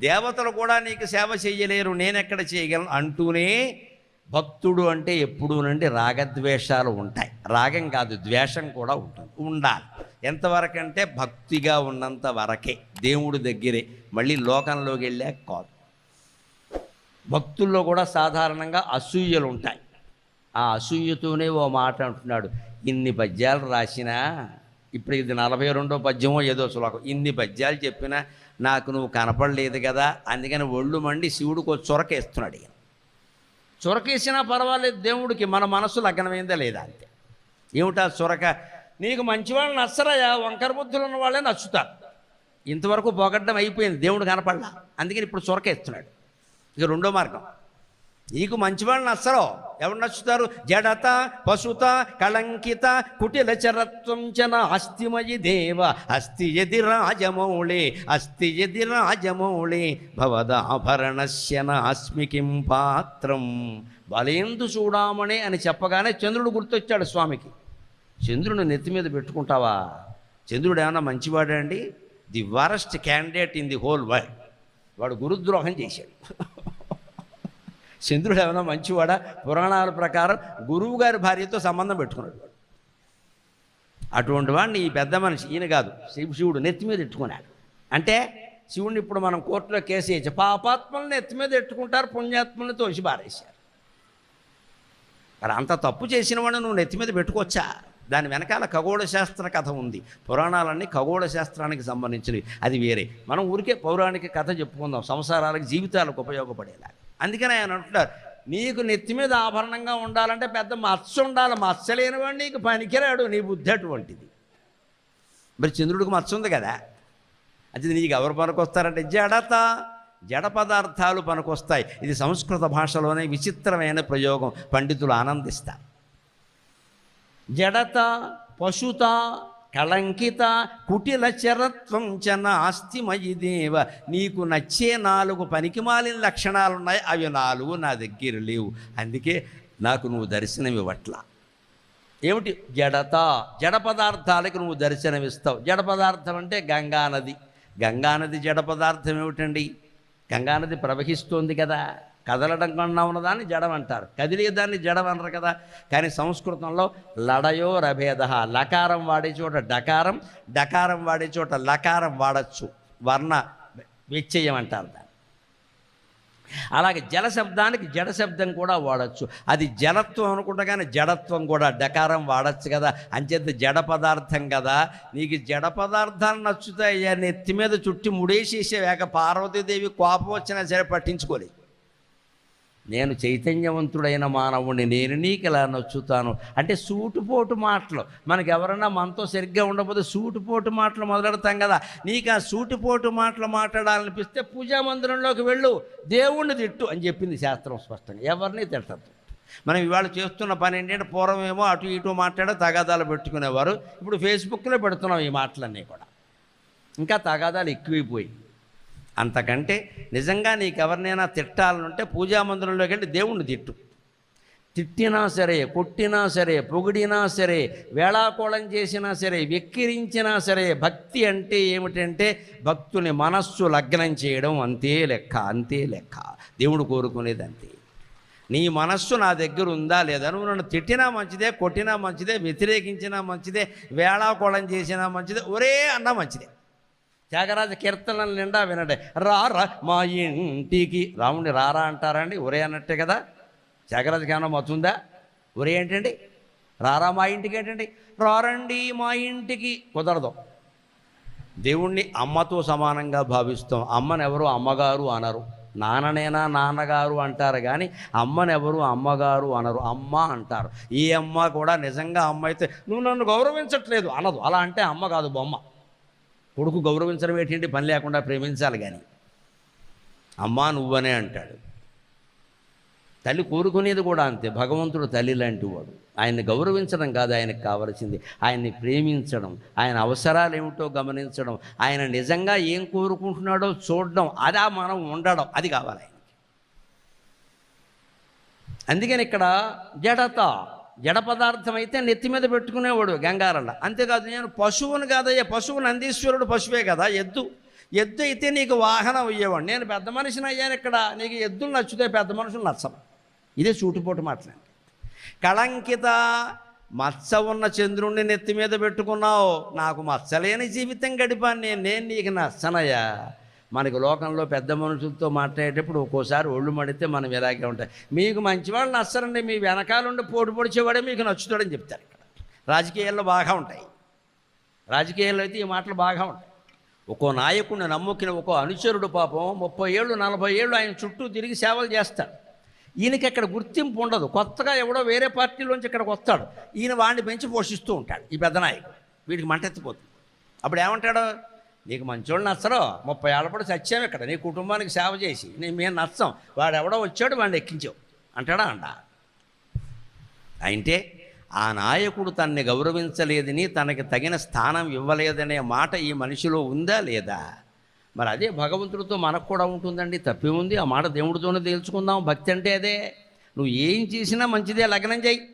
దేవతలు కూడా నీకు సేవ చేయలేరు నేనెక్కడ చేయగలను? అంటూనే భక్తుడు అంటే ఎప్పుడు నుండి రాగద్వేషాలు ఉంటాయి. రాగం కాదు ద్వేషం కూడా ఉంటుంది. ఉండాలి. ఎంతవరకు అంటే భక్తిగా ఉన్నంత వరకే దేవుడి దగ్గరే. మళ్ళీ లోకంలోకి వెళ్ళాక కాదు. భక్తుల్లో కూడా సాధారణంగా అసూయలు ఉంటాయి. ఆ అసూయతోనే ఓ మాట అంటున్నాడు ఇన్ని పద్యాలు రాసినా ఇప్పుడు ఇది నలభై రెండో పద్యమో ఏదో శ్లోకం. ఇన్ని పద్యాలు చెప్పినా నాకు నువ్వు కనపడలేదు కదా అందుకని ఒళ్ళు మండి శివుడికి ఒక చొరకేస్తున్నాడు ఇక చొరకేసినా పర్వాలేదు దేవుడికి మన మనసు లగ్నమైందా లేదా అంతే. ఏమిటా చొరక? నీకు మంచివాళ్ళు నచ్చరాయా? వంకర బుద్ధులు ఉన్న వాళ్ళే నచ్చుతారు. ఇంతవరకు పోగడ్డం అయిపోయింది దేవుడు కనపడలా. అందుకని ఇప్పుడు చొరకేస్తున్నాడు. ఇక రెండో మార్గం. నీకు మంచివాళ్ళు నచ్చరు? ఎవరు నచ్చుతారు? జడత పశుత కళంకిత కుటిల చరత్వంచన అస్థిమయి దేవ. అస్థి ఎది రాజమౌళి అస్థి ఎది రాజమౌళి. భవదాభరణస్య నాస్మి పాత్రం. బలేందు చూడామణి అని చెప్పగానే చంద్రుడు గుర్తొచ్చాడు స్వామికి. చంద్రుని నెత్తి మీద పెట్టుకుంటావా? చంద్రుడు ఏమన్నా మంచివాడా అండి? The worst candidate in the whole world. వాడు గురుద్రోహం చేశాడు. చంద్రుడు ఏమైనా మంచివాడా? పురాణాల ప్రకారం గురువు గారి భార్యతో సంబంధం పెట్టుకున్నాడు. వాడు అటువంటి వాడిని ఈ పెద్ద మనిషి ఈయన కాదు శివుడు నెత్తి మీద ఎట్టుకున్నాడు అంటే శివుడిని ఇప్పుడు మనం కోర్టులో కేసు వేయచ్చు పాపాత్మల్ని నెత్తి మీద ఎట్టుకుంటారు పుణ్యాత్మల్ని తోసి పారేశారు. మరి అంత తప్పు చేసిన వాడిని నువ్వు నెత్తి మీద పెట్టుకోవచ్చా? దాని వెనకాల ఖగోళ శాస్త్ర కథ ఉంది. పురాణాలన్నీ ఖగోళ శాస్త్రానికి సంబంధించినవి. అది వేరే. మనం ఊరికే పౌరాణిక కథ చెప్పుకుందాం. సంసారాలకు జీవితాలకు ఉపయోగపడేలాగా. అందుకని ఆయన అంటున్నారు నీకు నెత్తి మీద ఆభరణంగా ఉండాలంటే పెద్ద మత్స్య ఉండాలి మత్స్య లేనివాడు నీకు పనికిరాడు నీ బుద్ధి అటువంటిది. మరి చంద్రుడికి మత్స్య ఉంది కదా అది నీకు ఎవరు పనికొస్తారంటే జడత జడ పదార్థాలు పనికొస్తాయి. ఇది సంస్కృత భాషలోనే విచిత్రమైన ప్రయోగం పండితులు ఆనందిస్తారు. జడత పశుత కళంకిత కుటిల చరత్వం చ ఆస్తిమయి దేవ. నీకు నచ్చే నాలుగు పనికిమాలిన లక్షణాలు ఉన్నాయి అవి నాలుగు నా దగ్గర లేవు. అందుకే నాకు నువ్వు దర్శనం ఇవ్వట్లా ఏమిటి? జడత. జడ పదార్థాలకు నువ్వు దర్శనమిస్తావు. జడ పదార్థం అంటే గంగానది గంగానది జడ పదార్థం ఏమిటండి? గంగానది ప్రవహిస్తోంది కదా. కదలడం కన్నా ఉన్నదాన్ని జడం అంటారు. కదిలేదాన్ని జడం అనరు కదా. కానీ సంస్కృతంలో లడయో రభేద లకారం వాడే చోట డకారం డకారం వాడే చోట లకారం వాడచ్చు. వర్ణ విచ్చయం అంటారు దాన్ని. అలాగే జల శబ్దానికి జడ శబ్దం కూడా వాడచ్చు. అది జలత్వం అనుకుంటా కానీ జడత్వం కూడా డకారం వాడచ్చు కదా. అంచేత జడ పదార్థం కదా. నీకు జడ పదార్థాలు నచ్చుతాయి నెత్తి మీద చుట్టి ముడేసేసేవాక పార్వతీదేవి కోపం వచ్చినా సరే పట్టించుకోలేదు. నేను చైతన్యవంతుడైన మానవుడిని నేను నీకు ఇలా నచ్చుతాను? అంటే సూటుపోటు మాటలు. మనకి ఎవరన్నా మనతో సరిగ్గా ఉండకపోతే సూటుపోటు మాటలు మొదలెడతాం కదా. నీకు ఆ సూటుపోటు మాటలు మాట్లాడాలనిపిస్తే పూజా మందిరంలోకి వెళ్ళు దేవుణ్ణి తిట్టు అని చెప్పింది శాస్త్రం స్పష్టంగా. ఎవరిని తిట్టద్దు. మనం ఇవాళ చేస్తున్న పని ఏంటంటే పూర్వమేమో అటు ఇటు మాట్లాడే తగాదాలు పెట్టుకునేవారు. ఇప్పుడు ఫేస్బుక్లో పెడుతున్నాం ఈ మాటలన్నీ కూడా. ఇంకా తగాదాలు ఎక్కువైపోయి అంతకంటే నిజంగా నీకు ఎవరినైనా తిట్టాలనుంటే పూజా మందిరంలోకి వెళ్ళి దేవుణ్ణి తిట్టు. తిట్టినా సరే కొట్టినా సరే పొగిడినా సరే వేళాకోళం చేసినా సరే వెక్కిరించినా సరే భక్తి అంటే ఏమిటంటే భక్తుని మనస్సు లగ్నం చేయడం అంతే లెక్క అంతే లెక్క. దేవుడు కోరుకునేది అంతే నీ మనస్సు నా దగ్గర ఉందా లేదా? నువ్వు నన్ను తిట్టినా మంచిదే కొట్టినా మంచిదే వ్యతిరేకించినా మంచిదే వేళాకోళం చేసినా మంచిదే ఒరే అన్నా మంచిదే. త్యాగరాజ కీర్తనలు నిండా వినండి. రారా మా ఇంటికి. రాముడిని రారా అంటారండి. ఒరే అన్నట్టే కదా. త్యాగరాజకి ఏమైనా మతుందా ఒరే ఏంటండి? రారా మా ఇంటికి ఏంటండి? రారండి మా ఇంటికి. కుదరదు. దేవుణ్ణి అమ్మతో సమానంగా భావిస్తాం. అమ్మనెవరు? అమ్మగారు అనరు. నాన్ననేనా? నాన్నగారు అంటారు కానీ అమ్మనెవరు? అమ్మగారు అనరు. అమ్మ అంటారు. ఈ అమ్మ కూడా నిజంగా అమ్మ అయితే నువ్వు నన్ను గౌరవించట్లేదు. అనదు. అలా అంటే అమ్మ కాదు బొమ్మ. కొడుకు గౌరవించడం ఏంటంటే పని లేకుండా ప్రేమించాలి కానీ అమ్మా నువ్వనే అంటాడు. తల్లి కోరుకునేది కూడా అంతే. భగవంతుడు తల్లి లాంటి వాడు. ఆయన్ని గౌరవించడం కాదు ఆయనకు కావలసింది. ఆయన్ని ప్రేమించడం ఆయన అవసరాలు ఏమిటో గమనించడం ఆయన నిజంగా ఏం కోరుకుంటున్నాడో చూడడం అదా మనం ఉండడం అది కావాలి ఆయనకి. అందుకని ఇక్కడ జడత జడ పదార్థం అయితే నెత్తి మీద పెట్టుకునేవాడు గంగారల్ల. అంతేకాదు నేను పశువుని కాదయ్యా పశువు నందీశ్వరుడు పశువే కదా ఎద్దు. ఎద్దు అయితే నీకు వాహనం అయ్యేవాడు. నేను పెద్ద మనిషిని అయ్యాను ఇక్కడ నీకు ఎద్దులు నచ్చితే పెద్ద మనుషులు నచ్చవు. ఇదే చూటుపోటు మాట్లాడి. కళంకిత మచ్చ ఉన్న చంద్రుణ్ణి నెత్తి మీద పెట్టుకున్నావు నాకు మచ్చలేని జీవితం గడిపాను నేను నేను నీకు నచ్చనయ్యా. మనకి లోకంలో పెద్ద మనుషులతో మాట్లాడేటప్పుడు ఒక్కోసారి ఒళ్ళు మడితే మనం ఇలాగే ఉంటాయి మీకు మంచివాళ్ళు నచ్చరండి మీ వెనకాలండి పోటు పొడిచేవాడే మీకు నచ్చుతాడని చెప్తారు ఇక్కడ. రాజకీయాల్లో బాగా ఉంటాయి. రాజకీయాల్లో అయితే ఈ మాటలు బాగా ఉంటాయి. ఒక్కో నాయకుడిని నమ్ముకిన ఒక్కో అనుచరుడు పాపం ముప్పై ఏళ్ళు నలభై ఏళ్ళు ఆయన చుట్టూ తిరిగి సేవలు చేస్తాడు. ఈయనకి అక్కడ గుర్తింపు ఉండదు. కొత్తగా ఎవడో వేరే పార్టీలోంచి ఇక్కడికి వస్తాడు. ఈయన వాడిని పెంచి పోషిస్తూ ఉంటాడు ఈ పెద్ద నాయకుడు. వీడికి మంటెత్తిపోతుంది అప్పుడు ఏమంటాడు? నీకు మంచోళ్ళు నచ్చరు. ముప్పై ఏళ్ళ సత్యం ఇక్కడ. నీ కుటుంబానికి సేవ చేసి నీ మేము నచ్చం. వాడు ఎవడో వచ్చాడు వాడిని ఎక్కించావు అంటాడా అంట అంటే ఆ నాయకుడు తన్ని గౌరవించలేదని తనకి తగిన స్థానం ఇవ్వలేదనే మాట ఈ మనిషిలో ఉందా లేదా? మరి అదే భగవంతుడితో మనకు కూడా ఉంటుందండి. తప్పేముంది ఆ మాట దేవుడితోనే తేల్చుకుందాం. భక్తి అంటే అదే. నువ్వు ఏం చేసినా మంచిదే. లగ్నం చేయి.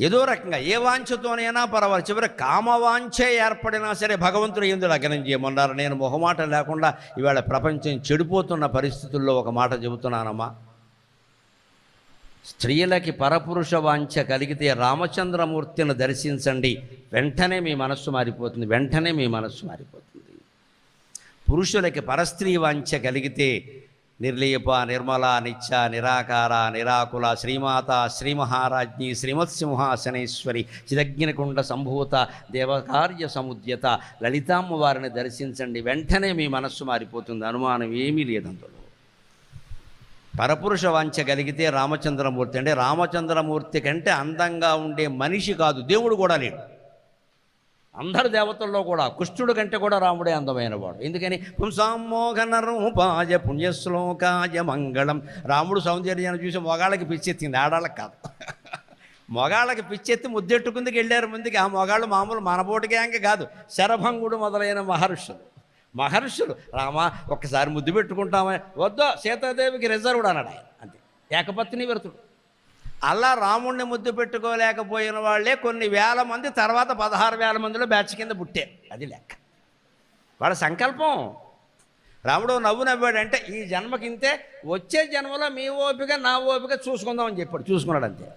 ఏదో రకంగా ఏ వాంఛతోనైనా పర్వాలేదు. చివరి కామవాంఛే ఏర్పడినా సరే భగవంతుడు ఎందు లగ్నం చేయమన్నారు? నేను మొహమాట లేకుండా ఇవాళ ప్రపంచం చెడిపోతున్న పరిస్థితుల్లో ఒక మాట చెబుతున్నానమ్మా. స్త్రీలకి పరపురుష వాంఛ కలిగితే రామచంద్రమూర్తిని దర్శించండి. వెంటనే మీ మనస్సు మారిపోతుంది. వెంటనే మీ మనస్సు మారిపోతుంది. పురుషులకి పరస్త్రీ వాంఛ కలిగితే నిర్లీప నిర్మల నిత్య నిరాకార నిరాకుల శ్రీమాత శ్రీమహారాజ్ఞి శ్రీమత్సింహాసనేశ్వరి చిదగ్నికుండ సంభూత దేవకార్య సముద్యత లలితామ్మ వారిని దర్శించండి. వెంటనే మీ మనస్సు మారిపోతుంది. అనుమానం ఏమీ లేదందులో పరపురుష వాంఛ కలిగితే రామచంద్రమూర్తి అంటే రామచంద్రమూర్తి కంటే అందంగా ఉండే మనిషి కాదు. దేవుడు కూడా లేడు. అందరు దేవతల్లో కూడా కుష్ఠుడు కంటే కూడా రాముడే అందమైన వాడు. ఎందుకని? పుంసామోహన రూపాయ పుణ్యశ్లోకాయ మంగళం. రాముడు సౌందర్యాన్ని చూసి మొగాళ్ళకి పిచ్చెత్తింది. ఆడాళ్ళకి కాదు. మొగాళ్ళకి పిచ్చెత్తి ముద్దెట్టుకుందుకు వెళ్ళారు ముందుకి. ఆ మొగాళ్ళు మామూలు మనబోటి గ్యాంగ్ కాదు. శరభంగుడు మొదలైన మహర్షులు. మహర్షులు రామా ఒక్కసారి ముద్దు పెట్టుకుంటామని వద్దో సీతాదేవికి రిజర్వుడు అన్నాడు ఆయన. అంతే. ఏకపత్ని వ్రతుడు. అలా రాముణ్ణి ముద్దు పెట్టుకోలేకపోయిన వాళ్ళే కొన్ని వేల మంది తర్వాత పదహారు వేల మందిలో బ్యాచ్ కింద పుట్టే. అది లెక్క. వాళ్ళ సంకల్పం. రాముడు నవ్వు నవ్వాడంటే ఈ జన్మకింతే వచ్చే జన్మలో మీ ఓపిక నా ఓపిక చూసుకుందామని చెప్పాడు. చూసుకున్నాడు అంతే.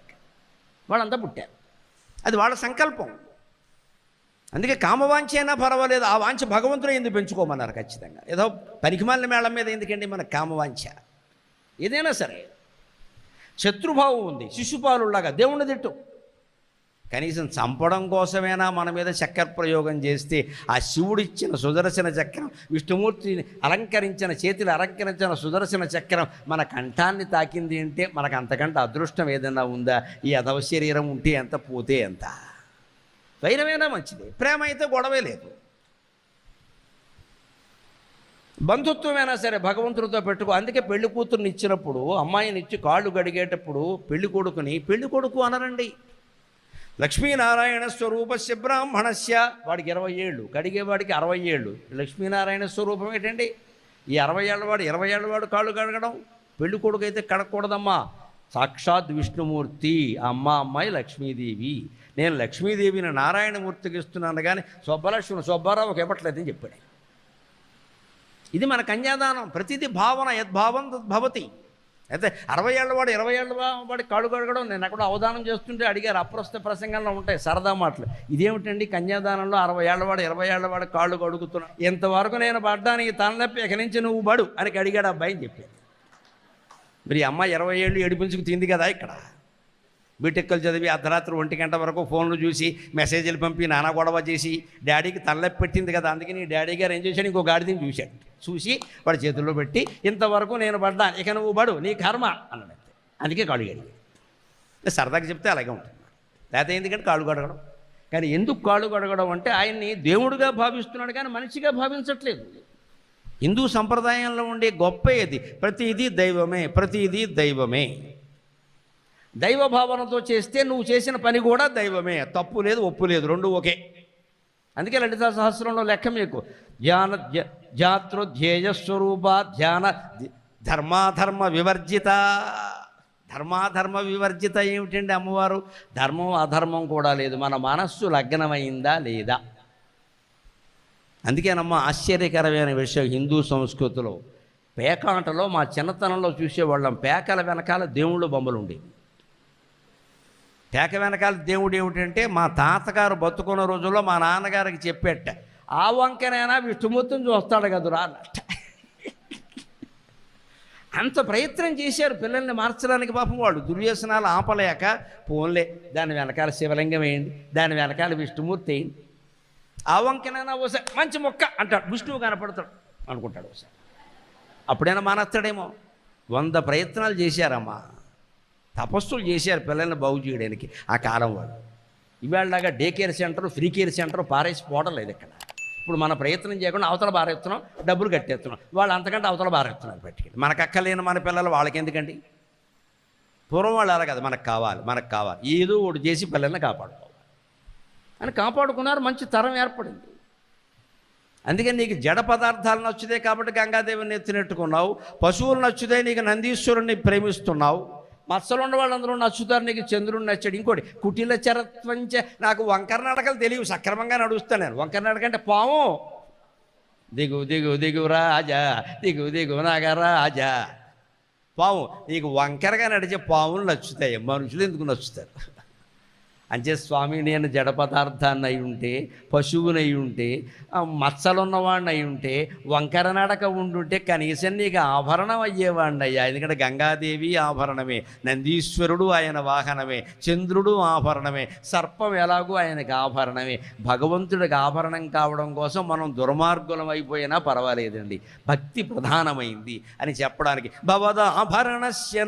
వాళ్ళంతా పుట్టారు. అది వాళ్ళ సంకల్పం. అందుకే కామవాంఛ అయినా పర్వాలేదు. ఆ వాంఛ భగవంతుడు ఎందుకు పెంచుకోమన్నారు ఖచ్చితంగా. ఏదో పనికిమాలిన మేళం మీద ఎందుకండి మన కామవాంఛ? ఏదైనా సరే. శత్రుభావం ఉంది శిశుపాలులాగా దేవుణ్ణి తిట్టు. కనీసం చంపడం కోసమైనా మన మీద చక్కెర ప్రయోగం చేస్తే ఆ శివుడిచ్చిన సుదర్శన చక్రం విష్ణుమూర్తిని అలంకరించిన చేతులు అలంకరించిన సుదర్శన చక్రం మన కంఠాన్ని తాకింది అంటే మనకు అంతకంటే అదృష్టం ఏదైనా ఉందా? ఈ అధవ శరీరం ఉంటే ఎంత పోతే ఎంత? వైరమైనా మంచిది. ప్రేమ అయితే గొడవే లేదు. బంధుత్వమైనా సరే భగవంతుడితో పెట్టుకో. అందుకే పెళ్ళి కూతురుని ఇచ్చినప్పుడు అమ్మాయిని ఇచ్చి కాళ్ళు గడిగేటప్పుడు పెళ్ళి కొడుకుని పెళ్ళి కొడుకు అనరండి. లక్ష్మీనారాయణ స్వరూపస్య బ్రాహ్మణస్య. వాడికి ఇరవై ఏళ్ళు కడిగేవాడికి అరవై ఏళ్ళు. లక్ష్మీనారాయణ స్వరూపం ఏంటండి? ఈ అరవై ఏళ్ళవాడు ఇరవై ఏళ్ళవాడు కాళ్ళు కడగడం పెళ్ళి కొడుకు అయితే కడగకూడదమ్మా సాక్షాత్ విష్ణుమూర్తి అమ్మ అమ్మాయి లక్ష్మీదేవి. నేను లక్ష్మీదేవిని నారాయణమూర్తికి ఇస్తున్నాను కానీ సుబ్బలక్ష్మి సుబ్బారావుకి ఇవ్వట్లేదని చెప్పాడు. ఇది మన కన్యాదానం. ప్రతిదీ భావన యద్భావం తద్భవతి అయితే అరవై ఏళ్ళ వాడు ఇరవై ఏళ్ళ వాడి కాడు కడగడం నేను అక్కడ అవధానం చేస్తుంటే అడిగారు అప్రస్తుత ప్రసంగంలో ఉంటాయి సరదా మాటలు. ఇదేమిటండి కన్యాదానంలో అరవై ఏళ్ళవాడు ఇరవై ఏళ్ళవాడు కాళ్ళు కడుగుతున్నాడు ఇంతవరకు నేను పడ్డానికి తలనొప్పి? ఇక నుంచి నువ్వు బడు అని అడిగాడు అబ్బాయి అని చెప్పాడు. మరి అమ్మ అమ్మాయి ఇరవై ఏళ్ళు ఏడిపించుకు తింది కదా ఇక్కడ. బీటెక్కలు చదివి అర్ధరాత్రి ఒంటి గంట వరకు ఫోన్లు చూసి మెసేజ్లు పంపి నానా గొడవ చేసి డాడీకి తలనొప్పి పెట్టింది కదా అందుకని డాడీ గారు ఏం చేశాడు? ఇంకో గాడిదని చూశాడు. చూసి వాడి చేతుల్లో పెట్టి ఇంతవరకు నేను పడ్డాను ఇక నువ్వు పడు నీ కర్మ అన్నాడు అందుకే కాళ్ళు గడిగాడు సరదాగా చెప్తే అలాగే ఉంటుంది. లేకపోతే ఎందుకంటే కాళ్ళు కడగడం కానీ ఎందుకు కాళ్ళు కడగడం అంటే ఆయన్ని దేవుడుగా భావిస్తున్నాడు కానీ మనిషిగా భావించట్లేదు. హిందూ సంప్రదాయంలో ఉండే గొప్ప ఏది? ప్రతిదీ దైవమే ప్రతిదీ దైవమే. దైవ భావనతో చేస్తే నువ్వు చేసిన పని కూడా దైవమే. తప్పు లేదు ఒప్పు లేదు రెండు ఒకే. అందుకే లలిత సహస్రంలో లెక్క మీకు. ధ్యాన జాతృధ్యేయ స్వరూప ధ్యాన ధర్మాధర్మ వివర్జిత. ధర్మాధర్మ వివర్జిత ఏమిటండి అమ్మవారు? ధర్మం అధర్మం కూడా లేదు. మన మనస్సు లగ్నమైందా లేదా? అందుకేనమ్మా ఆశ్చర్యకరమైన విషయం హిందూ సంస్కృతిలో. పేకాటలో మా చిన్నతనంలో చూసేవాళ్ళం. పేకల వెనకాల దేవుళ్ళు బొమ్మలు ఉండేవి పేక వెనకాల దేవుడు ఏమిటంటే మా తాతగారు బతుకున్న రోజుల్లో మా నాన్నగారికి చెప్పేట ఆ వంకనైనా విష్ణుమూర్తిని చూస్తాడు కదురా అన్నట్ట. అంత ప్రయత్నం చేశారు పిల్లల్ని మార్చడానికి పాపం వాళ్ళు. దుర్వ్యసనాలు ఆపలేక పోన్లే దాని వెనకాల శివలింగం వేయండి దాని వెనకాల విష్ణుమూర్తి వేయండి. ఆ వంకనైనా ఓసారి మంచి మొక్క అంటాడు. విష్ణువు కనపడతాడు అనుకుంటాడు ఒకసారి అప్పుడైనా మానేస్తాడేమో. వంద ప్రయత్నాలు చేశారమ్మా. తపస్సులు చేశారు పిల్లల్ని బాగు చేయడానికి ఆ కాలం వాళ్ళు. ఇవాళలాగా day care centre free care centre పారేసి పోవడం లేదు ఇక్కడ. ఇప్పుడు మన ప్రయత్నం చేయకుండా అవతల బారేస్తున్నాం డబ్బులు కట్టేస్తున్నాం. వాళ్ళు అంతకంటే అవతల బారేస్తున్నారు పట్టుకెళ్ళి మనకు అక్కలేని మన పిల్లలు వాళ్ళకి ఎందుకండి? పూర్వం వాళ్ళు అలా కదా మనకు కావాలి మనకు కావాలి. ఏదో ఒకటి చేసి పిల్లల్ని కాపాడుకోవాలి. అని కాపాడుకున్నారు మంచి తరం ఏర్పడింది. అందుకని నీకు జడ పదార్థాలు నచ్చుతాయి కాబట్టి గంగాదేవిని ఎత్తినెట్టుకున్నావు పశువులు నచ్చుతాయి నీకు నందీశ్వరుణ్ణి ప్రేమిస్తున్నావు. మత్సలు ఉన్న వాళ్ళందరూ నచ్చుతారు నీకు చంద్రుడిని నచ్చాడు. ఇంకోటి కుటిల చరత్వంచ నాకు వంకర నడకలు తెలియవు సక్రమంగా నడుస్తాను నేను. వంకర నడక అంటే పాము. దిగు దిగు దిగు రాజా దిగు దిగు నాగరాజా. పాము నీకు వంకరగా నడిచే పాములు నచ్చుతాయి మనుషులు ఎందుకు నచ్చుతారు? అంటే స్వామి నేను జడ పదార్థాన్ని అయి ఉంటే పశువుని అయి ఉంటే మచ్చలున్నవాడిని అయి ఉంటే వంకర నడక ఉండుంటే కనీసం నీకు ఆభరణం అయ్యేవాడిని అయ్యా ఎందుకంటే గంగాదేవి ఆభరణమే నందీశ్వరుడు ఆయన వాహనమే చంద్రుడు ఆభరణమే సర్పం ఎలాగో ఆయనకి ఆభరణమే. భగవంతుడికి ఆభరణం కావడం కోసం మనం దుర్మార్గులం అయిపోయినా పర్వాలేదండి. భక్తి ప్రధానమైంది అని చెప్పడానికి. భవద ఆభరణస్య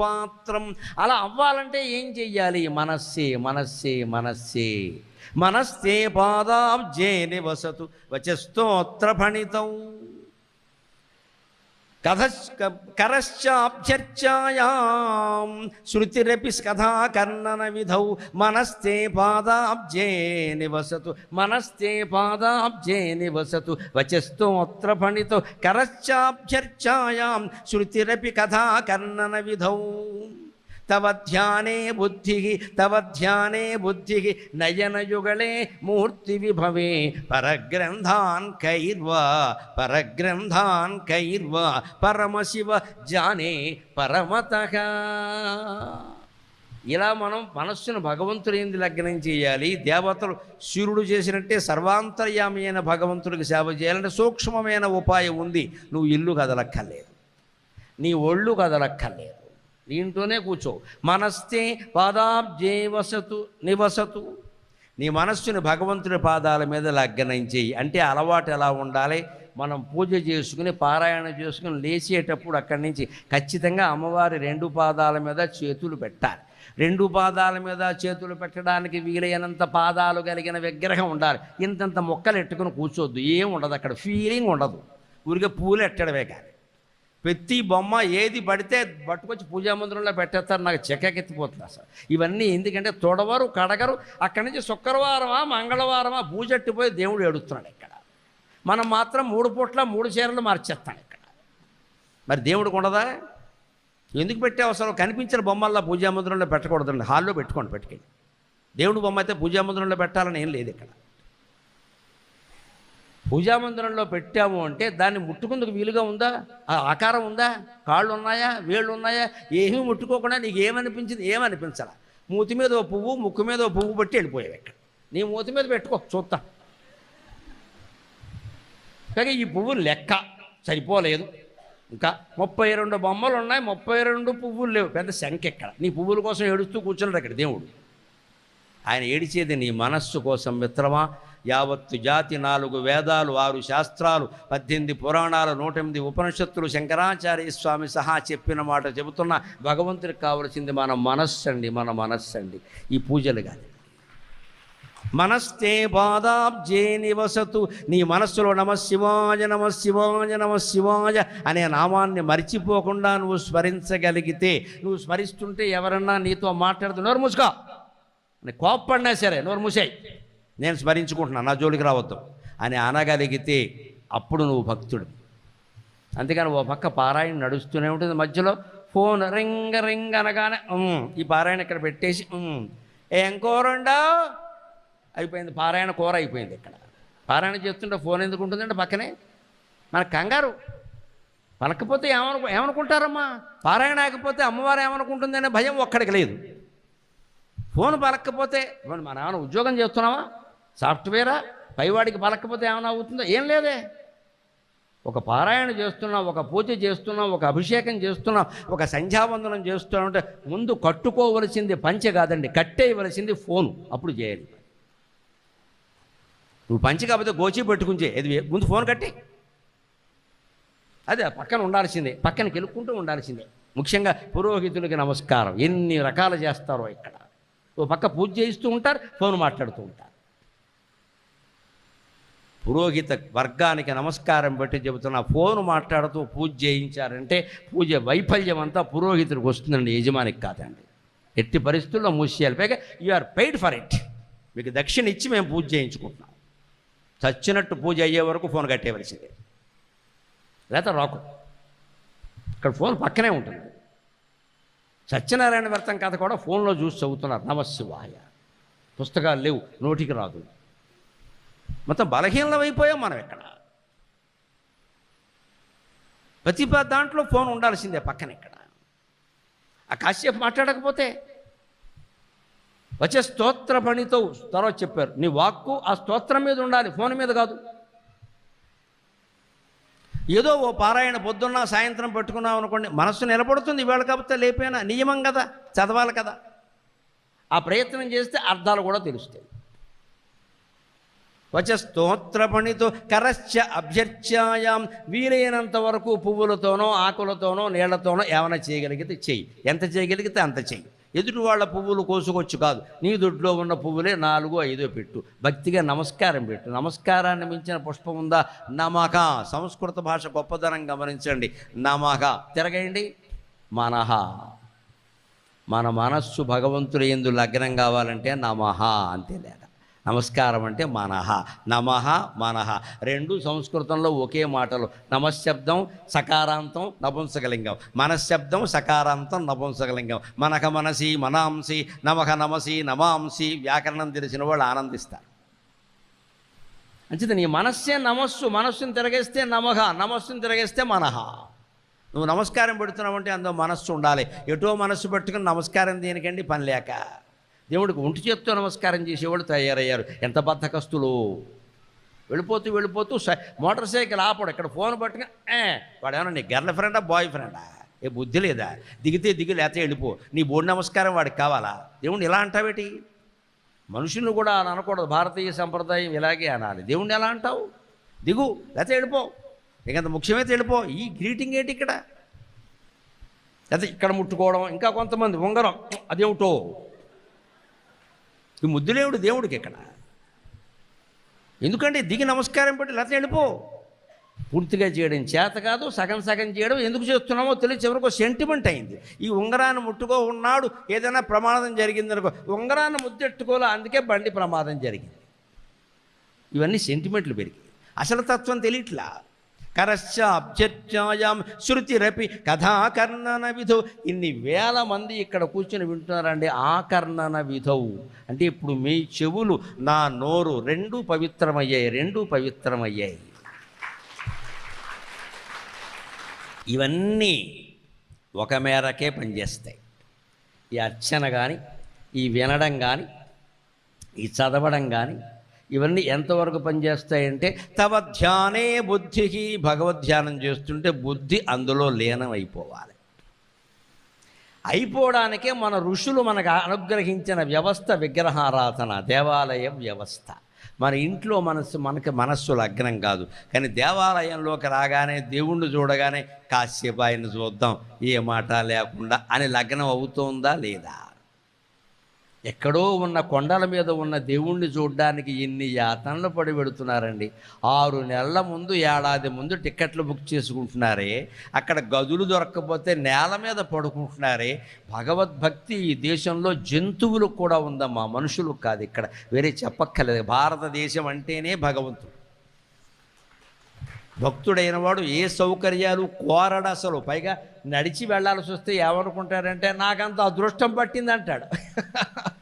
పాత్రం. అలా అవ్వాలంటే ఏం చెయ్యాలి? మనస్ మనస్సే మనస్సే మనస్తే పాదాబ్జే నివసతు వచస్తోత్ర ఫణితం. కరశ్చాభ్యర్చాయాం శృతిరపి కథా కర్ణన విధౌ. మనస్తే పాదాబ్జే నివసతు మనస్తే పాదాబ్జే నివసతు వచస్తోత్ర ఫణితో. కరశ్చాభ్యర్చాయాం శృతిరపి కథా కర్ణన విధౌ. తవ ధ్యానే బుద్ధి తవ ధ్యానే బుద్ధి నయనయుగళే మూర్తి విభవే పరగ్రంథాన్ కైర్వా పరగ్రంథాన్ కైర్వా పరమశివ జానే పరమత. ఇలా మనం మనస్సును భగవంతుడు ఏంది లగ్నం చేయాలి దేవతలు సూర్యుడు చేసినట్టే సర్వాంతర్యామి అయిన భగవంతుడికి సేవ చేయాలంటే సూక్ష్మమైన ఉపాయం ఉంది. నువ్వు ఇల్లు కదలక్కర్లేదు. నీ ఒళ్ళు కదలక్కర్లేదు. దీంట్లోనే కూర్చో. మనస్తే పాదాబ్జే వసతు నివసతు. నీ మనస్సుని భగవంతుని పాదాల మీద లగ్నం చేయి. అంటే అలవాటు ఎలా ఉండాలి? మనం పూజ చేసుకుని పారాయణ చేసుకుని లేచేటప్పుడు అక్కడి నుంచి ఖచ్చితంగా అమ్మవారి రెండు పాదాల మీద చేతులు పెట్టాలి. రెండు పాదాల మీద చేతులు పెట్టడానికి వీలైనంత పాదాలు కలిగిన విగ్రహం ఉండాలి. ఇంతంత మొక్కలు ఎట్టుకుని కూర్చోద్దు. ఏం ఉండదు అక్కడ. ఫీలింగ్ ఉండదు. ఊరికే పూలు ఎట్టడమే కానీ ప్రతి బొమ్మ ఏది పడితే పట్టుకొచ్చి పూజా మందిరంలో పెట్టేస్తారు. నాకు చెక్కెత్తిపోతుంది అసలు ఇవన్నీ ఎందుకంటే తొడవరు కడగరు అక్కడి నుంచి శుక్రవారమా మంగళవారమా పూజట్టిపోయి దేవుడు ఎడుతున్నాడు ఇక్కడ. మనం మాత్రం మూడు పూట్ల మూడు చీరలు మార్చేస్తాం ఇక్కడ. మరి దేవుడు ఉండదా? ఎందుకు పెట్టే అవసరం? కనిపించిన బొమ్మల్లా పూజా మందిరంలో పెట్టకూడదండి. హాల్లో పెట్టుకోండి పెట్టుకెళ్ళి. దేవుడు బొమ్మ అయితే పూజా మందిరంలో పెట్టాలని ఏం లేదు ఇక్కడ. పూజామందిరంలో పెట్టాము అంటే దాన్ని ముట్టుకుందుకు వీలుగా ఉందా? ఆకారం ఉందా? కాళ్ళు ఉన్నాయా? వేళ్ళు ఉన్నాయా? ఏమీ ముట్టుకోకుండా నీకు ఏమనిపించింది? ఏమనిపించాల? మూతి మీద ఓ పువ్వు ముక్కు మీద ఓ పువ్వు పెట్టి వెళ్ళిపోయావు ఇక్కడ. నీ మూతి మీద పెట్టుకో చూస్తా కానీ ఈ పువ్వు లెక్క సరిపోలేదు. ఇంకా ముప్పై రెండు బొమ్మలు ఉన్నాయి ముప్పై రెండు పువ్వులు లేవు. పెద్ద శంఖ ఇక్కడ. నీ పువ్వుల కోసం ఏడుస్తూ కూర్చున్నాడు అక్కడ దేవుడు. ఆయన ఏడిచేది నీ మనస్సు కోసం మిత్రమా? యావత్తు జాతి నాలుగు వేదాలు ఆరు శాస్త్రాలు పద్దెనిమిది పురాణాలు నూట ఎనిమిది ఉపనిషత్తులు శంకరాచార్య స్వామి సహా చెప్పిన మాట చెబుతున్న భగవంతుడికి కావలసింది మన మనస్సు అండి మన మనస్సు అండి ఈ పూజలు కానీ మనస్తే పాదాబ్జే నివసతు నీ మనస్సులో నమ శివాయ నమ శివాయ నమ శివాయ అనే నామాన్ని మరిచిపోకుండా నువ్వు స్మరించగలిగితే నువ్వు స్మరిస్తుంటే ఎవరన్నా నీతో మాట్లాడుతూ నోరు మూసుకో. అని కోప్పడినా సరే నోరు మూసాయి. నేను స్మరించుకుంటున్నాను నా జోలికి రావద్దు. అని అనగలిగితే అప్పుడు నువ్వు భక్తుడు. అందుకని ఓ పక్క పారాయణ నడుస్తూనే ఉంటుంది. మధ్యలో ఫోన్ రింగ రింగ అనగానే ఈ పారాయణ ఇక్కడ పెట్టేసి ఏం కూర అయిపోయింది. పారాయణ కూర అయిపోయింది ఇక్కడ. పారాయణ చేస్తుంటే ఫోన్ ఎందుకు ఉంటుందంటే పక్కనే మన కంగారు. పలకపోతే ఏమను ఏమనుకుంటారమ్మా? పారాయణ ఆగిపోతే అమ్మవారు ఏమనుకుంటుందనే భయం ఒక్కడికి లేదు. ఫోన్ పలకపోతే మనం ఏమైనా ఉద్యోగం చేస్తున్నావా? సాఫ్ట్వేరా? పైవాడికి పలకపోతే ఏమైనా అవుతుందో? ఏం లేదే. ఒక పారాయణ చేస్తున్నాం ఒక పూజ చేస్తున్నాం ఒక అభిషేకం చేస్తున్నాం ఒక సంధ్యావందనం చేస్తున్నాం అంటే ముందు కట్టుకోవలసింది పంచె కాదండి కట్టేయవలసింది ఫోను. అప్పుడు చేయాలి. నువ్వు పంచి కాకపోతే గోచి పెట్టుకుని చేయి. ముందు ఫోన్ కట్టి. అదే పక్కన ఉండాల్సిందే. పక్కన కెలుక్కుంటూ ఉండాల్సిందే. ముఖ్యంగా పురోహితులకి నమస్కారం. ఎన్ని రకాలు చేస్తారో ఇక్కడ. ఓ పక్క పూజ చేయిస్తూ ఉంటారు ఫోన్ మాట్లాడుతూ ఉంటారు. పురోహిత వర్గానికి నమస్కారం పెట్టి చెబుతున్న ఫోన్ మాట్లాడుతూ పూజ చేయించారంటే పూజ వైఫల్యం అంతా పురోహితుడికి వస్తుందండి యజమానికి కాదండి. ఎట్టి పరిస్థితుల్లో మూసేయాలి. పైగా you are paid for it మీకు దక్షిణ ఇచ్చి మేము పూజ చేయించుకుంటున్నాం. చచ్చినట్టు పూజ అయ్యే వరకు ఫోన్ కట్టేవలసిందే లేదా రాకు. ఇక్కడ ఫోన్ పక్కనే ఉంటుంది. సత్యనారాయణ వ్రతం కథ కూడా ఫోన్లో చూసి చదువుతున్నారు. నమశివాయ. పుస్తకాలు లేవు నోటికి రాదు. మొత్తం బలహీనమైపోయాం మనం ఇక్కడ. ప్రతి దాంట్లో ఫోన్ ఉండాల్సిందే పక్కన ఇక్కడ. ఆ కాసేపు మాట్లాడకపోతే వచ్చే స్తోత్ర పనితో తర్వాత చెప్పారు నీ వాక్కు ఆ స్తోత్రం మీద ఉండాలి ఫోన్ మీద కాదు. ఏదో ఓ పారాయణ పొద్దున్న సాయంత్రం పెట్టుకున్నాం అనుకోండి మనస్సు నిలబడుతుంది ఇవాళ కాకపోతే లేపోయినా నియమం కదా చదవాలి కదా. ఆ ప్రయత్నం చేస్తే అర్థాలు కూడా తెలుస్తాయి. వచ స్తోత్రపణితో కరశ్చ అభ్యర్చాయాం వీలైనంత వరకు పువ్వులతోనో ఆకులతోనో నీళ్ళతోనో ఏమైనా చేయగలిగితే చెయ్యి. ఎంత చేయగలిగితే అంత చెయ్యి. ఎదుటి వాళ్ళ పువ్వులు కోసుకొచ్చు కాదు. నీ దొడ్లో ఉన్న పువ్వులే నాలుగు ఐదో పెట్టు. భక్తిగా నమస్కారం పెట్టు. నమస్కారాన్ని మించిన పుష్పం ఉందా? నమక సంస్కృత భాష గొప్పదనం గమనించండి. నమక తిరగండి. మనహ మన మనస్సు భగవంతుడు ఎందు లగ్నం కావాలంటే నమహ అంతే లేదా నమస్కారం అంటే మనహ. నమః మనహ. రెండు సంస్కృతంలో ఒకే మాటలు. నమశబ్దం సకారాంతం నపుంసకలింగం. మనశ్శబ్దం సకారాంతం నపుంసకలింగం. మనక మనసి మనాంసి నమక నమసి నమాంసి వ్యాకరణం తెలిసిన వాళ్ళు ఆనందిస్తారు. అంచేత నీ మనస్సే నమస్సు మనస్సుని తిరగేస్తే నమహ నమస్సుని తిరగేస్తే మనహ. నువ్వు నమస్కారం పెడుతున్నావంటే అందులో మనస్సు ఉండాలి. ఎటో మనస్సు పెట్టుకుని నమస్కారం దేనికండి? పని లేక. దేవుడికి ఒంటి చేత్తో నమస్కారం చేసేవాళ్ళు తయారయ్యారు. ఎంత బద్ధకస్తులు. వెళ్ళిపోతూ వెళ్ళిపోతూ సై- మోటార్ సైకిల్ ఆపడు. ఇక్కడ ఫోన్ పట్టుకుని ఏ వాడేమన్నా నీ గర్ల్ ఫ్రెండా బాయ్ ఫ్రెండా? ఏ బుద్ధి లేదా? దిగితే దిగి లేతే వెళ్ళిపో. నీ బోడి నమస్కారం వాడికి కావాలా? దేవుణ్ణి ఇలా అంటావేటి? మనుషులను కూడా అని అనకూడదు. భారతీయ సంప్రదాయం ఇలాగే అనాలి. దేవుణ్ణి ఎలా అంటావు? దిగు లేకపోతే వెళ్ళిపో. ఇంకంత ముఖ్యమైతే వెళ్ళిపో. ఈ గ్రీటింగ్ ఏంటి ఇక్కడ? లేకపోతే ఇక్కడ ముట్టుకోవడం. ఇంకా కొంతమంది ఉంగరం. అదేమిటో? ఈ ముద్దులేవుడు దేవుడికి ఇక్కడ. ఎందుకంటే దిగి నమస్కారం పెట్టి లత వెళ్ళిపో. పూర్తిగా చేయడం చేత కాదు సగం సగం చేయడం ఎందుకు చేస్తున్నామో తెలియదు. చివరికి సెంటిమెంట్ అయింది. ఈ ఉంగరాన్ని ముట్టుకో ఉన్నాడు ఏదైనా ప్రమాదం జరిగిందనుకో ఉంగరాన్ని ముద్దెట్టుకోలే అందుకే బండి ప్రమాదం జరిగింది. ఇవన్నీ సెంటిమెంట్లు పెరిగి అసలు తత్వం తెలియట్లా? కరశ్చ అభ్యర్చాయాం శృతిరపి కథాకర్ణన విధౌ ఇన్ని వేల మంది ఇక్కడ కూర్చొని వింటున్నారండి ఆకర్ణన విధౌ. అంటే ఇప్పుడు మీ చెవులు నా నోరు రెండూ పవిత్రమయ్యాయి రెండూ పవిత్రమయ్యాయి. ఇవన్నీ ఒక మేరకే పనిచేస్తాయి. ఈ అర్చన కానీ ఈ వినడం కానీ ఈ చదవడం కానీ ఇవన్నీ ఎంతవరకు పనిచేస్తాయంటే తవ ధ్యానే బుద్ధికి భగవద్ధ్యానం చేస్తుంటే బుద్ధి అందులో లీనం అయిపోవాలి అయిపోవడానికే మన ఋషులు మనకు అనుగ్రహించిన వ్యవస్థ విగ్రహారాధన దేవాలయ వ్యవస్థ. మన ఇంట్లో మనస్సు మనకి మనస్సు లగ్నం కాదు. కానీ దేవాలయంలోకి రాగానే దేవుణ్ణి చూడగానే కాశ్యపాయని చూద్దాం ఏ మాట లేకుండా అని లగ్నం అవుతుందా లేదా? ఎక్కడో ఉన్న కొండల మీద ఉన్న దేవుణ్ణి చూడడానికి ఎన్ని యాతనలు పడి పెడుతున్నారండి. ఆరు నెలల ముందు ఏడాది ముందు టికెట్లు బుక్ చేసుకుంటున్నారే అక్కడ గదులు దొరకకపోతే నేల మీద పడుకుంటున్నారే. భగవద్భక్తి ఈ దేశంలో జంతువులకు కూడా ఉందమ్మా మనుషులకు కాదు ఇక్కడ. వేరే చెప్పక్కర్లేదు. భారతదేశం అంటేనే భగవంతుడు. భక్తుడైన వాడు ఏ సౌకర్యాలు కోరడు అసలు. పైగా నడిచి వెళ్ళాల్సి వస్తే ఏమనుకుంటారంటే నాకంత అదృష్టం పట్టింది అంటాడు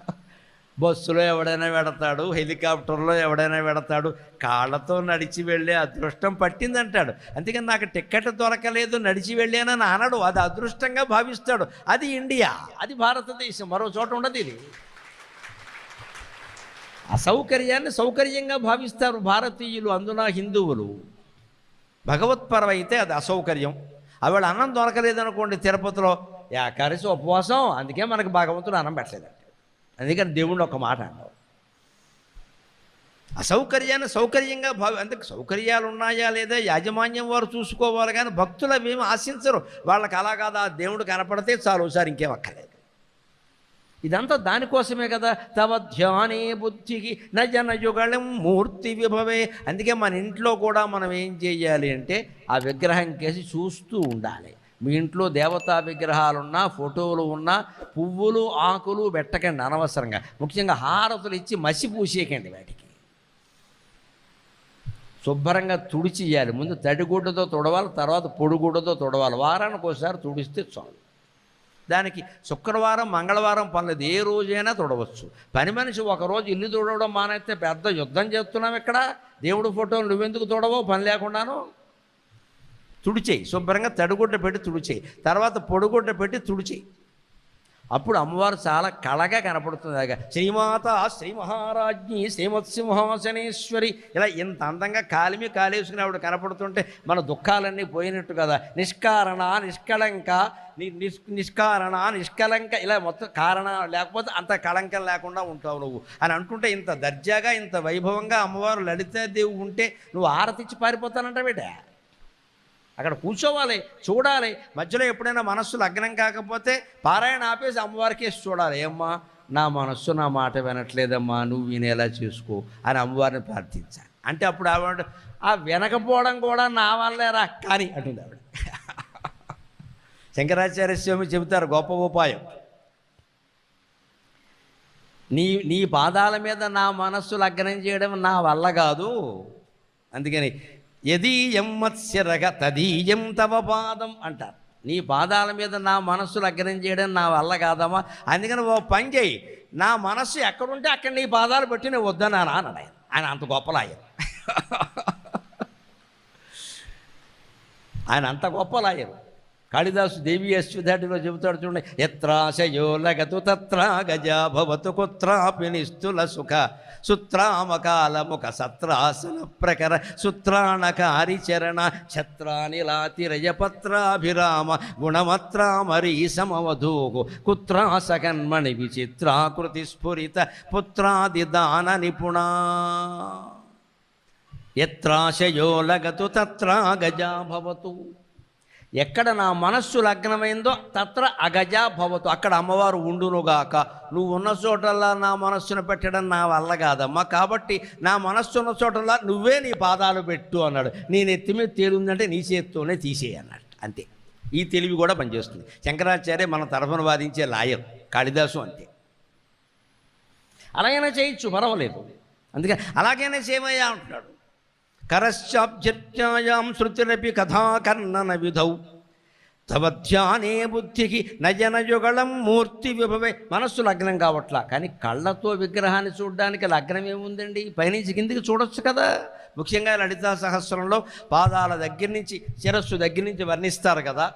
బస్సులో ఎవడైనా వెడతాడు హెలికాప్టర్లో ఎవడైనా వెడతాడు కాళ్ళతో నడిచి వెళ్ళే అదృష్టం పట్టిందంటాడు. అందుకని నాకు టిక్కెట్ దొరకలేదు నడిచి వెళ్ళానని అనడు. అది అదృష్టంగా భావిస్తాడు. అది ఇండియా అది భారతదేశం. మరో చోట ఉండదు ఇది. అసౌకర్యాన్ని సౌకర్యంగా భావిస్తారు భారతీయులు అందున హిందువులు. భగవత్పరం అయితే అది అసౌకర్యం. ఆవిడ అన్నం దొరకలేదనుకోండి తిరుపతిలో ఏకాదశి ఉపవాసం అందుకే మనకు భగవంతుడు అన్నం పెట్టలేదంట. అందుకని దేవుణ్ణి ఒక మాట అన్నావు. అసౌకర్యాన్ని సౌకర్యంగా భావి అందుకు సౌకర్యాలు ఉన్నాయా లేదా యాజమాన్యం వారు చూసుకోవాలి కానీ భక్తులు అవేమి ఆశించరు. వాళ్ళకి అలా కాదా దేవుడు కనపడితే చాలు ఒకసారి ఇంకేం అక్కర్లేదు. ఇదంతా దానికోసమే కదా. తవ ధ్యానే బుద్ధికి నజనయుగళం మూర్తి విభవే. అందుకే మన ఇంట్లో కూడా మనం ఏం చేయాలి అంటే ఆ విగ్రహం కేసి చూస్తూ ఉండాలి. మీ ఇంట్లో దేవతా విగ్రహాలున్నా ఫోటోలు ఉన్నా పువ్వులు ఆకులు పెట్టకండి అనవసరంగా. ముఖ్యంగా హారతులు ఇచ్చి మసి పూసేయకండి వాటికి. శుభ్రంగా తుడిచియాలి. ముందు తడిగుడ్డతో తుడవాలి తర్వాత పొడిగుడ్డతో తుడవాలి. వారానికి ఒకసారి తుడిస్తే చాలు. దానికి శుక్రవారం మంగళవారం పనులు ఏ రోజైనా తుడవచ్చు. పని మనిషి ఒకరోజు ఇల్లు తుడవడం మానేస్తే పెద్ద యుద్ధం చేస్తున్నాం ఇక్కడ. దేవుడు ఫోటోలు నువ్వెందుకు తుడవో పని లేకుండాను తుడిచేయి. శుభ్రంగా తడిగుడ్డ పెట్టి తుడిచేయి. తర్వాత పొడిగుడ్డ పెట్టి తుడిచేయి. అప్పుడు అమ్మవారు చాలా కళగా కనపడుతుంది. అలాగా శ్రీమాత శ్రీ మహారాజ్ఞి శ్రీమత్సింహాసనేశ్వరి ఇలా ఇంత అందంగా కాలిమి కాలేసుకుని ఆవిడ కనపడుతుంటే మన దుఃఖాలన్నీ పోయినట్టు కదా. నిష్కారణ నిష్కళంక నిష్ నిష్కారణ నిష్కలంక ఇలా మొత్తం కారణ లేకపోతే అంత కళంకం లేకుండా ఉంటావు నువ్వు. అని అంటుంటే ఇంత దర్జాగా ఇంత వైభవంగా అమ్మవారు లలితాదేవి ఉంటే నువ్వు ఆరతిచ్చి పారిపోతానంట బిడ్డ అక్కడ కూర్చోవాలి చూడాలి. మధ్యలో ఎప్పుడైనా మనస్సు లగ్నం కాకపోతే పారాయణ ఆపేసి అమ్మవారికి వేసి చూడాలి. ఏమ్మా నా మనస్సు నా మాట వినట్లేదమ్మా నువ్వు వినేలా చేసుకో అని అమ్మవారిని ప్రార్థించాలి. అంటే అప్పుడు ఆవిడ ఆ వినకపోవడం కూడా నా వల్లేరా? కానీ అంటుంది ఆవిడ. శంకరాచార్య స్వామి చెబుతారు గొప్ప ఉపాయం. నీ నీ పాదాల మీద నా మనస్సు లగ్నం చేయడం నా వల్ల కాదు. అందుకని యదీయం మత్స్యరగ తదీయం తవ పాదం అంటారు. నీ పాదాల మీద నా మనస్సు లగ్నం చేయడం నా వల్ల కాదమ్మా. అందుకని ఓ పని చేయి. నా మనస్సు ఎక్కడుంటే అక్కడ నీ పాదాలు పెట్టి నేను వద్దన్నాను అన్నాడు ఆయన. ఆయన అంత గొప్పలు ఆయన. ఆయన అంత గొప్పలు ఆయన. కాళిదాసు దేవి అశ్వధాటిలో చెబుతాడు చూడండి. ఎత్రాశయో లగతు తత్రా గజాభవతు కుత్రాపి నిస్తుల సుఖ. సుత్రామకాలముఖ సత్రాసన ప్రకర సుత్రాణకారి చరణ. ఛత్రానిలాతిరయపత్రాభిరామ గుణమత్రామరీ సమవధూకు కుత్రాసకన్మణి విచిత్రాకృతి స్ఫురిత పుత్రాదిదాన నిపుణా. ఎత్రాశయో లగతు తత్రా గజాభవతు భవతు. ఎక్కడ నా మనస్సు లగ్నమైందో తత్ర అగజా భవతు. అక్కడ అమ్మవారు ఉండునుగాక. నువ్వు ఉన్న చోటల్లా నా మనస్సును పెట్టడం నా వల్ల కాదమ్మా. కాబట్టి నా మనస్సు ఉన్న చోటల్లా నువ్వే నీ పాదాలు పెట్టు అన్నాడు. నేను ఎత్తి మీద తేలుందంటే నీ చేత్తోనే తీసేయన్నాడు అంతే. ఈ తెలివి కూడా పనిచేస్తుంది. శంకరాచార్య మన తరఫున వాదించే లాయర్ కాళిదాసు అంతే. అలాగైనా చేయొచ్చు పర్వాలేదు. అందుకని అలాగైనా చేయమయ్యా అంటున్నాడు. కరశ్చాబ్జత్యాయాం శృతిరపి కథాకర్ణన విధౌ తవ ధ్యానే బుద్ధికి నయన యుగళం మూర్తి విభవే. మనస్సు లగ్నం కావట్లా? కానీ కళ్ళతో విగ్రహాన్ని చూడడానికి లగ్నం ఏముందండి? పైనుంచి కిందికి చూడొచ్చు కదా. ముఖ్యంగా లలితా సహస్రంలో పాదాల దగ్గర నుంచి శిరస్సు దగ్గర నుంచి వర్ణిస్తారు కదా.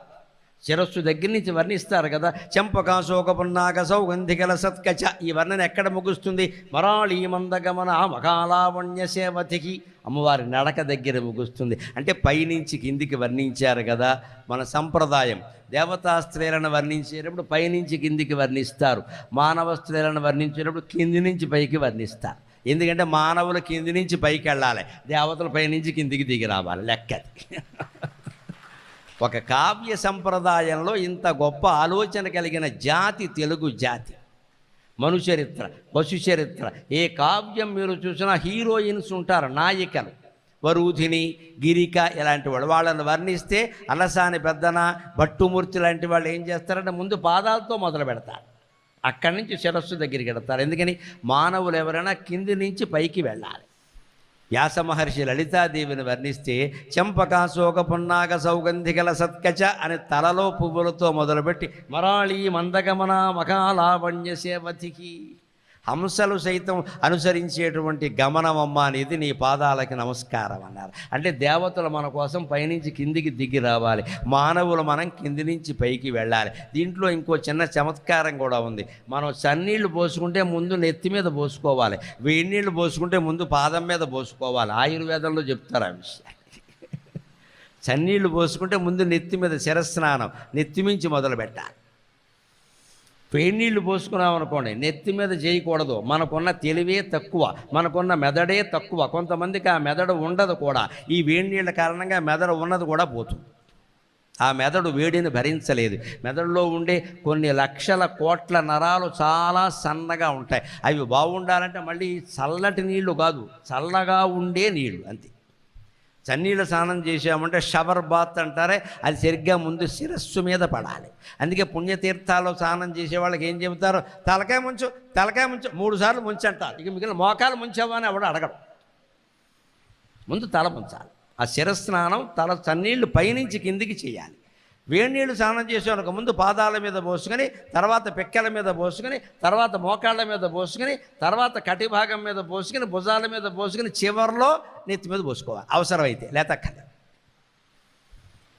శిరస్సు దగ్గర నుంచి వర్ణిస్తారు కదా. చెంపకాశోకపున్నాక సౌగంధికల సత్కచ ఈ వర్ణన ఎక్కడ ముగుస్తుంది? మరాళీ మందగమన మకాలావణ్య సేవతికి. అమ్మవారి నడక దగ్గర ముగుస్తుంది. అంటే పైనుంచి కిందికి వర్ణించారు కదా మన సంప్రదాయం. దేవతా స్త్రీలను వర్ణించేటప్పుడు పైనుంచి కిందికి వర్ణిస్తారు. మానవ స్త్రీలను వర్ణించేటప్పుడు కింది నుంచి పైకి వర్ణిస్తారు. ఎందుకంటే మానవులు కింది నుంచి పైకి వెళ్ళాలి. దేవతలు పైనుంచి కిందికి దిగి రావాలి. లెక్కది. ఒక కావ్య సంప్రదాయంలో ఇంత గొప్ప ఆలోచన కలిగిన జాతి తెలుగు జాతి. మను చరిత్ర పశు చరిత్ర ఏ కావ్యం మీరు చూసినా హీరోయిన్స్ ఉంటారు నాయికలు. వరూధిని గిరిక ఇలాంటి వాళ్ళు. వాళ్ళని వర్ణిస్తే అలసాని పెద్దన భట్టుమూర్తి లాంటి వాళ్ళు ఏం చేస్తారంటే ముందు పాదాలతో మొదలు పెడతారు. అక్కడి నుంచి శిరస్సు దగ్గరికి వెడతారు ఎందుకని? మానవులు ఎవరైనా కింది నుంచి పైకి వెళ్ళాలి. వ్యాస మహర్షి లలితాదేవిని వర్ణిస్తే చెంపకాశోక పున్నాగ సౌగంధికల సత్కచ అని తలలో పువ్వులతో మొదలుపెట్టి మరాళీ మందగమన మకాలావణ్య సేవతికి హంసలు సైతం అనుసరించేటువంటి గమనమమ్మ అనేది నీ పాదాలకి నమస్కారం అన్నారు. అంటే దేవతలు మన కోసం పైనుంచి కిందికి దిగి రావాలి. మానవులు మనం కింది నుంచి పైకి వెళ్ళాలి. దీంట్లో ఇంకో చిన్న చమత్కారం కూడా ఉంది. మనం చన్నీళ్ళు పోసుకుంటే ముందు నెత్తి మీద పోసుకోవాలి. వేడి నీళ్ళు పోసుకుంటే ముందు పాదం మీద పోసుకోవాలి. ఆయుర్వేదంలో చెప్తారు ఆ విషయం. చన్నీళ్ళు పోసుకుంటే ముందు నెత్తి మీద శిరస్నానం నెత్తి మించి మొదలు పెట్టాలి వేడి నీళ్ళు పోసుకున్నాం అనుకోండి నెత్తి మీద చేయకూడదు మనకున్న తెలివే తక్కువ మనకున్న మెదడే తక్కువ. కొంతమందికి ఆ మెదడు ఉండదు కూడా. ఈ వేడి నీళ్ళ కారణంగా మెదడు ఉన్నది కూడా పోతుంది. ఆ మెదడు వేడిని భరించలేదు. మెదడులో ఉండే కొన్ని లక్షల కోట్ల నరాలు చాలా సన్నగా ఉంటాయి. అవి బాగుండాలంటే మళ్ళీ చల్లటి నీళ్ళు కాదు చల్లగా ఉండే నీళ్ళు అంతే. చన్నీళ్ళ స్నానం చేసామంటే షవర్ బాత్ అంటారే అది సరిగ్గా ముందు శిరస్సు మీద పడాలి. అందుకే పుణ్యతీర్థాల్లో స్నానం చేసే వాళ్ళకి ఏం చెబుతారు? తలకాయ ముంచు తలకాయ ముంచు మూడు సార్లు ముంచంటారు. ఇక మిగిలిన మోకాలు ముంచావా అని ఎవడు అడగడు. ముందు తల ముంచాలి. ఆ శిరస్నానం తల చన్నీళ్ళు పైనుంచి కిందికి చేయాలి. వేడి నీళ్ళు స్నానం చేసేవానికి ముందు పాదాల మీద పోసుకొని తర్వాత పిక్కల మీద పోసుకొని తర్వాత మోకాళ్ళ మీద పోసుకొని తర్వాత కటి భాగం మీద పోసుకొని భుజాల మీద పోసుకొని చివర్లో నెత్తి మీద పోసుకోవాలి. అవసరమైతే లేతక్కర్లేదు.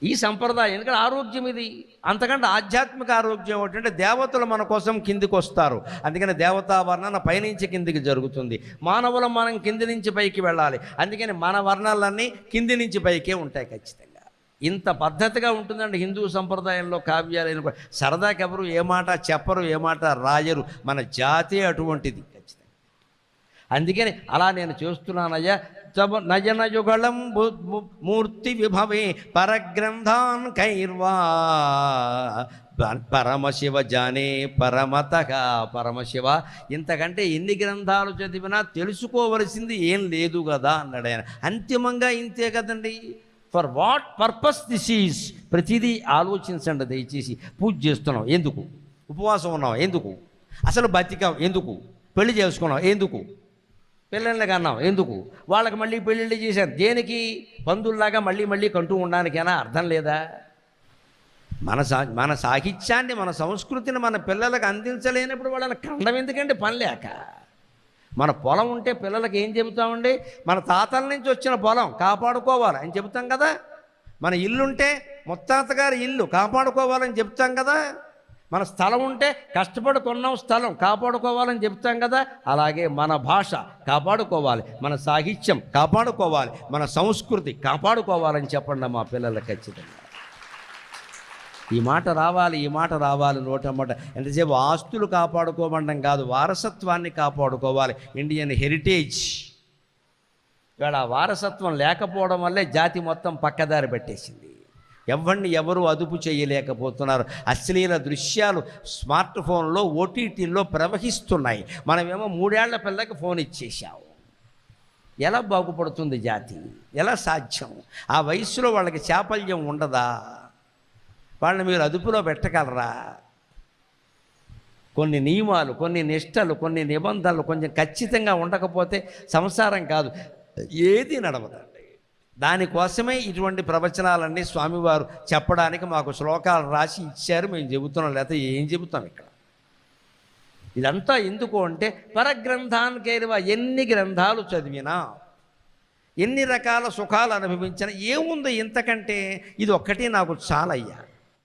ఈ సంప్రదాయం ఎందుకంటే ఆరోగ్యం ఇది. అంతకంటే ఆధ్యాత్మిక ఆరోగ్యం ఏంటంటే దేవతలు మన కోసం కిందికి వస్తారు. అందుకని దేవతా వర్ణన పైనుంచి కిందికి జరుగుతుంది. మానవులు మనం కింది నుంచి పైకి వెళ్ళాలి. అందుకని మన వర్ణాలన్నీ కింది నుంచి పైకే ఉంటాయి ఖచ్చితంగా. ఇంత పద్ధతిగా ఉంటుందండి హిందూ సంప్రదాయంలో కావ్యాలు సరదాకి ఎవరు ఏ మాట చెప్పరు ఏ మాట రాయరు. మన జాతి అటువంటిది ఖచ్చితంగా. అందుకని అలా నేను చేస్తున్నానయ్యా. తమ నయన మూర్తి విభవే పరగ్రంథాన్ కైర్వా. ప- పరమశివ జానే పరమత పరమశివ. ఇంతకంటే ఎన్ని గ్రంథాలు చదివినా తెలుసుకోవలసింది ఏం లేదు కదా అన్నాడు ఆయన. అంతిమంగా ఇంతే కదండి. For what purpose this is ప్రతిదీ ఆలోచించండి దయచేసి. పూజ చేస్తున్నాం ఎందుకు? ఉపవాసం ఉన్నాం ఎందుకు? అసలు బతికాం ఎందుకు? పెళ్ళి చేసుకున్నాం ఎందుకు? పిల్లల్ని కన్నాం ఎందుకు? వాళ్ళకి మళ్ళీ పెళ్ళిళ్ళు చేశాను. దేనికి? పందుల్లాగా మళ్ళీ మళ్ళీ కంటూ ఉండడానికైనా అర్థం లేదా? మన సా మన సాహిత్యాన్ని మన సంస్కృతిని మన పిల్లలకు అందించలేనప్పుడు వాళ్ళని కండం ఎందుకంటే పని లేక. మన పొలం ఉంటే పిల్లలకి ఏం చెబుతామండి? మన తాతల నుంచి వచ్చిన పొలం కాపాడుకోవాలి అని చెబుతాం కదా? మన ఇల్లుంటే ముత్తాత గారి ఇల్లు కాపాడుకోవాలని చెప్తాం కదా? మన స్థలం ఉంటే కష్టపడి కొన్నాం స్థలం కాపాడుకోవాలని చెప్తాం కదా? అలాగే మన భాష కాపాడుకోవాలి మన సాహిత్యం కాపాడుకోవాలి మన సంస్కృతి కాపాడుకోవాలని చెప్పండి మా పిల్లలకు ఖచ్చితంగా. ఈ మాట రావాలి ఈ మాట రావాలి నోటమ్మట ఎంతసేపు ఆస్తులు కాపాడుకోమండం కాదు వారసత్వాన్ని కాపాడుకోవాలి. Indian heritage. ఇవాళ వారసత్వం లేకపోవడం వల్లే జాతి మొత్తం పక్కదారి పెట్టేసింది. ఎవరిని ఎవరు అదుపు చేయలేకపోతున్నారు? అశ్లీల దృశ్యాలు స్మార్ట్ ఫోన్లో ఓటీటీల్లో ప్రవహిస్తున్నాయి. మనమేమో మూడేళ్ళ పిల్లకి ఫోన్ ఇచ్చేసాము ఎలా బాగుపడుతుంది జాతి? ఎలా సాధ్యం? ఆ వయస్సులో వాళ్ళకి చాపల్యం ఉండదా? వాళ్ళని మీరు అదుపులో పెట్టగలరా? కొన్ని నియమాలు కొన్ని నిష్టలు కొన్ని నిబంధనలు కొంచెం ఖచ్చితంగా ఉండకపోతే సంసారం కాదు. ఏది నడవదండి. దానికోసమే ఇటువంటి ప్రవచనాలన్నీ స్వామివారు చెప్పడానికి మాకు శ్లోకాలు రాసి ఇచ్చారు. మేము చెబుతున్నాం లేకపోతే ఏం చెబుతాం ఇక్కడ? ఇదంతా ఎందుకు అంటే పరగ్రంథానికైనవా ఎన్ని గ్రంథాలు చదివినా ఎన్ని రకాల సుఖాలు అనుభవించినా ఏముంది ఇంతకంటే? ఇది ఒక్కటి నాకు చాలయ్యా.